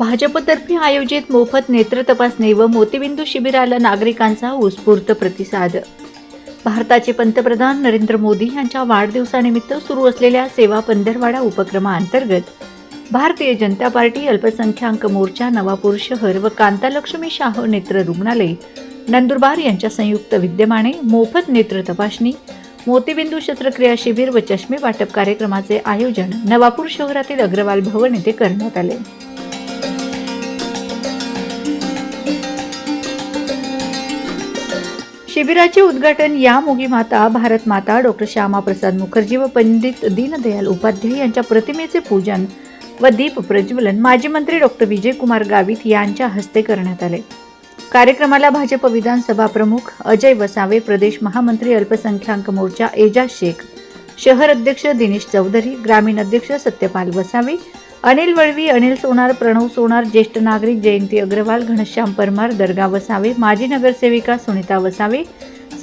भाजपतर्फे आयोजित मोफत नेत्र तपासणी व मोतीबिंदू शिबिराला नागरिकांचा उत्स्फूर्त प्रतिसाद. भारताचे पंतप्रधान नरेंद्र मोदी यांच्या वाढदिवसानिमित्त सुरू असलेल्या सेवा पंधरवाडा उपक्रमाअंतर्गत भारतीय जनता पार्टी अल्पसंख्याक मोर्चा नवापूर शहर व कांतालक्ष्मी शाह नेत्र रुग्णालय नंदुरबार यांच्या संयुक्त विद्यमाने मोफत नेत्र तपासणी मोतीबिंदू शस्त्रक्रिया शिबिर व चष्मे वाटप कार्यक्रमाचे आयोजन नवापूर शहरातील अग्रवाल भवन येथे करण्यात आले. शिबिराचे उद्घाटन या मोगीमाता भारत माता डॉक्टर श्यामाप्रसाद मुखर्जी व पंडित दीनदयाल उपाध्याय यांच्या प्रतिमेचे पूजन व दीप प्रज्वलन माजी मंत्री डॉक्टर विजयकुमार गावित यांच्या हस्ते करण्यात आले. कार्यक्रमाला भाजप विधानसभा प्रमुख अजय वसावे प्रदेश महामंत्री अल्पसंख्याक मोर्चा एजाज शेख शहर अध्यक्ष दिनेश चौधरी ग्रामीण अध्यक्ष सत्यपाल वसावे अनिल वळवी अनिल सोनार प्रणव सोनार ज्येष्ठ नागरिक जयंती अग्रवाल घनश्याम परमार दर्गा वसावे माजी नगरसेविका सुनीता वसावे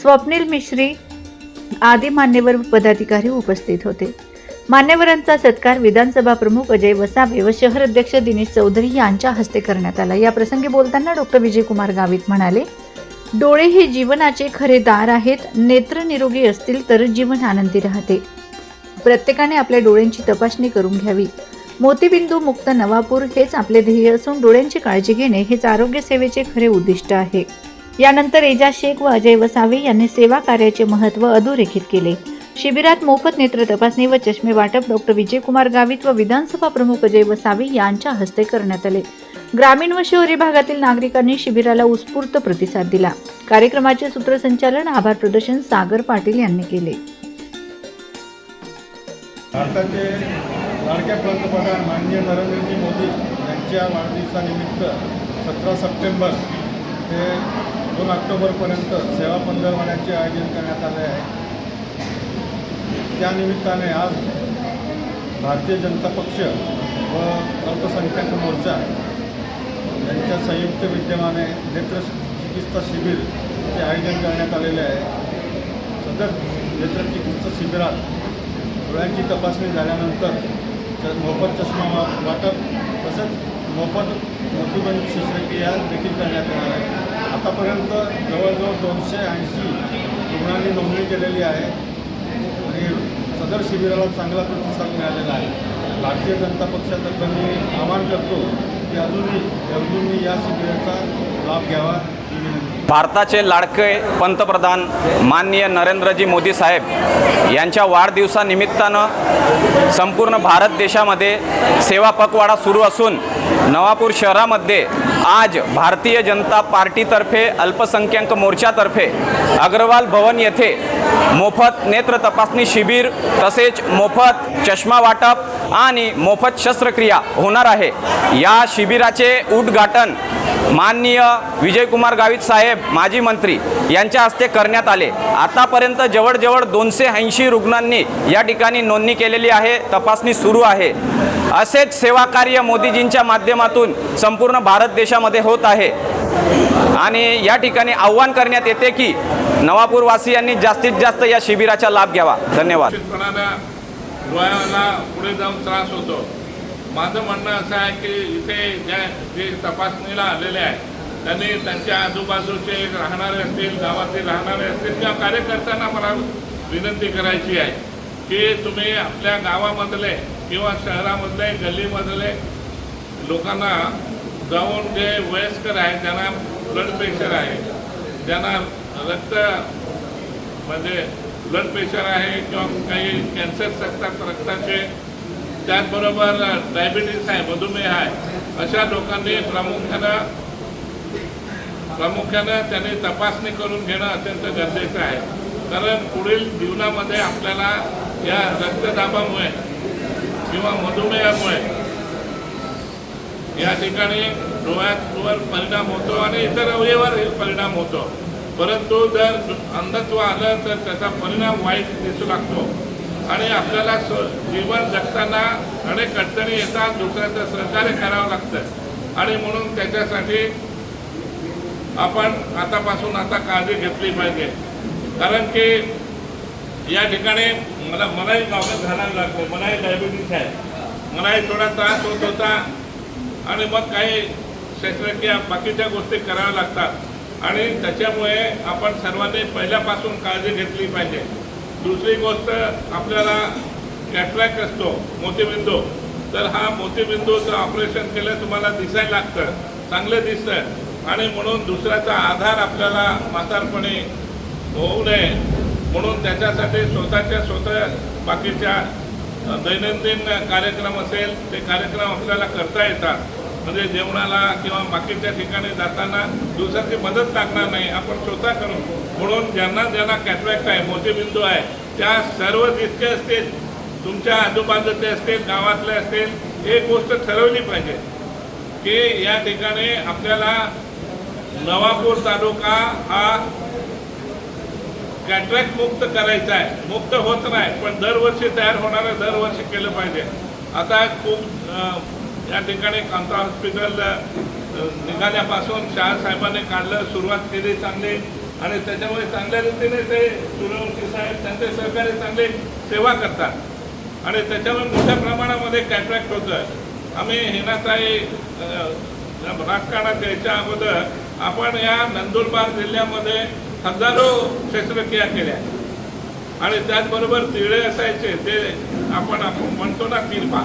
स्वप्नील मिश्री आदी मान्यवर पदाधिकारी उपस्थित होते. मान्यवरांचा सत्कार विधानसभा प्रमुख अजय वसावे व शहर अध्यक्ष दिनेश चौधरी यांच्या हस्ते करण्यात आला. या प्रसंगी बोलताना डॉक्टर विजयकुमार गावित म्हणाले डोळे हे जीवनाचे खरे दार आहेत. नेत्र निरोगी असतील तर जीवन आनंदी राहते. प्रत्येकाने आपल्या डोळ्यांची तपासणी करून घ्यावी. मोतीबिंदू मुक्त नवापूर हेच आपले ध्येय असून डोळ्यांची काळजी घेणे हेच आरोग्य सेवेचे खरे उद्दिष्ट आहे. यानंतर एजाज शेख व अजय वसावे यांनी सेवा कार्याचे महत्त्व अधोरेखित केले. शिबिरात मोफत नेत्र तपासणी व चष्मे वाटप डॉक्टर विजयकुमार गावित व विधानसभा प्रमुख अजय वसावे यांच्या हस्ते करण्यात आले. ग्रामीण व शहरी भागातील नागरिकांनी शिबिराला उत्स्फूर्त प्रतिसाद दिला. कार्यक्रमाचे सूत्रसंचालन आभार प्रदर्शन सागर पाटील यांनी केले. भारताचे लाडक्या पंतप्रधान माननीय नरेंद्रजी मोदी यांच्या वाढदिवसानिमित्त सतरा सप्टेंबर ते दोन ऑक्टोबरपर्यंत सेवा पंधरवाड्याचे आयोजन करण्यात आले आहे. त्यानिमित्ताने आज भारतीय जनता पक्ष व अल्पसंख्याक मोर्चा यांच्या संयुक्त विद्यमाने नेत्र चिकित्सा शिबिरचे आयोजन करण्यात आलेले आहे. सदर नेत्रचिकित्सा शिबिरात डोळ्यांची तपासणी झाल्यानंतर च- मोफत चष्मा वाटप तसंच मोफत मोतीबंद शस्त्रक्रिया देखील करण्यात येणार आहे. आतापर्यंत जवळजवळ दोनशे ऐंशी रुग्णांनी नोंदणी केलेली आहे आणि सदर शिबिराला चांगला प्रतिसाद मिळालेला आहे. भारतीय जनता पक्षातर्फे मी आवाहन करतो की अजूनही अजूनही या शिबिराचा लाभ घ्यावा ही विनंती. भारताचे लाडके पंतप्रधान माननीय नरेंद्रजी मोदी साहेब यांच्या वाढदिवसानिमित्तानं संपूर्ण भारत देशामध्ये सेवा पखवाडा सुरू असून नवापूर शहरामध्ये आज भारतीय जनता पार्टीतर्फे अल्पसंख्याक मोर्चातर्फे अग्रवाल भवन येथे मोफत नेत्र तपासणी शिबिर तसेच मोफत चष्मा वाटप आणि मोफत शस्त्रक्रिया होणार आहे. या शिबिराचे उद्घाटन माननीय विजयकुमार गावित साहेब माजी मंत्री यांच्या हस्ते करण्यात आले. आतापर्यंत जवळजवळ दोनशे ऐंशी रुग्णांनी या ठिकाणी नोंदणी केलेली आहे तपासणी सुरू आहे. असेच सेवाकार्य मोदीजींच्या माध्यमातून संपूर्ण भारत देशामध्ये होत आहे. आणि या ठिकाणी आव्हान करण्यात येते की नवापूरवासियांनी जास्तीत जास्त या शिबिराचा लाभ घ्यावा. धन्यवाद. पुढे जाऊन त्रास होतो. माझं म्हणणं असं आहे की इथे ज्या जे तपासणीला आलेले आहेत त्यांनी त्यांच्या आजूबाजूचे राहणारे असतील गावातील राहणारे असतील किंवा कार्यकर्त्यांना मला विनंती करायची आहे की तुम्ही आपल्या गावामधले किंवा शहरामधले गल्लीमधले लोकांना जाऊन जे वयस्कर आहेत ज्यांना ब्लड प्रेशर आहे ज्यांना रक्त म्हणजे ब्लड प्रेशर आहे किंवा काही कॅन्सर असतात रक्ताचे त्याचबरोबर डायबिटीस आहे मधुमेह आहे अशा लोकांनी प्रामुख्यानं प्रामुख्यानं त्यांनी तपासणी करून घेणं अत्यंत गरजेचं आहे. कारण पुढील जीवनामध्ये आपल्याला या रक्तदाबामुळे किंवा मधुमेहामुळे या ठिकाणी डोळ्यावर परिणाम होतो आणि इतर अवयवावरही परिणाम होतो. परंतु जर अंधत्व आलं तर त्याचा परिणाम वाईट दिसू लागतो. आणि आपल्याला स जीवन जगताना अनेक अडचणी येतात दुसऱ्याचं सहकार्य करावं लागतं. आणि म्हणून त्याच्यासाठी आपण आतापासून आता काळजी घेतली पाहिजे. कारण की या ठिकाणी मला मलाही गावात घालावं लागतं मलाही डायबिटीस आहे. मलाही थोडा त्रास होत होता. आणि मग काही शस्त्रक्रिया बाकीच्या गोष्टी कराव्या लागतात. आणि त्याच्यामुळे आपण सर्वांनी पहिल्यापासून काळजी घेतली पाहिजे. दुसरी गोष्ट आपल्याला कॅटरॅक्ट असतो मोतीबिंदू. तर हा मोतीबिंदूचं ऑपरेशन केलं तुम्हाला दिसायला लागतं चांगलं दिसतं आणि म्हणून दुसऱ्याचा आधार आपल्याला म्हातारपणे होऊ नये. म्हणून त्याच्यासाठी स्वतःच्या स्वतः बाकीच्या दैनंदिन कार्यक्रम असेल ते कार्यक्रम आपल्याला करता येतात. म्हणजे जेवणाला किंवा बाकीच्या ठिकाणी जाताना दिवसाची मदत लागणार नाही. आपण स्वतः करू म्हणून ज्यांना ज्यांना कॅटरॅक्ट आहे मोतीबिंदू आहे त्या सर्व जितके असतील तुमच्या आजूबाजूचे असतील गावातले असतील एक गोष्ट ठरवली पाहिजे की या ठिकाणी आपल्याला नवापूर तालुका हा कॅटरॅक्ट मुक्त करायचा आहे. मुक्त होत नाही पण दरवर्षी तयार होणारं दरवर्षी केलं पाहिजे. आता खूप या ठिकाणी कांता हॉस्पिटल निघाल्यापासून शाह साहेबांनी काढलं सुरुवात केली चांगली आणि त्याच्यामुळे चांगल्या रीतीने ते सूर्यवंशी साहेब त्यांचे सहकारी चांगले सेवा करतात. आणि त्याच्यामुळे मोठ्या प्रमाणामध्ये कॅट्रॅक्ट होतं आम्ही हिनाताई राजकारणात यायच्या अगोदर आपण या नंदुरबार जिल्ह्यामध्ये हजारो शस्त्रक्रिया केल्या. आणि त्याचबरोबर तिळे असायचे ते आपण आपण म्हणतो ना तिरपा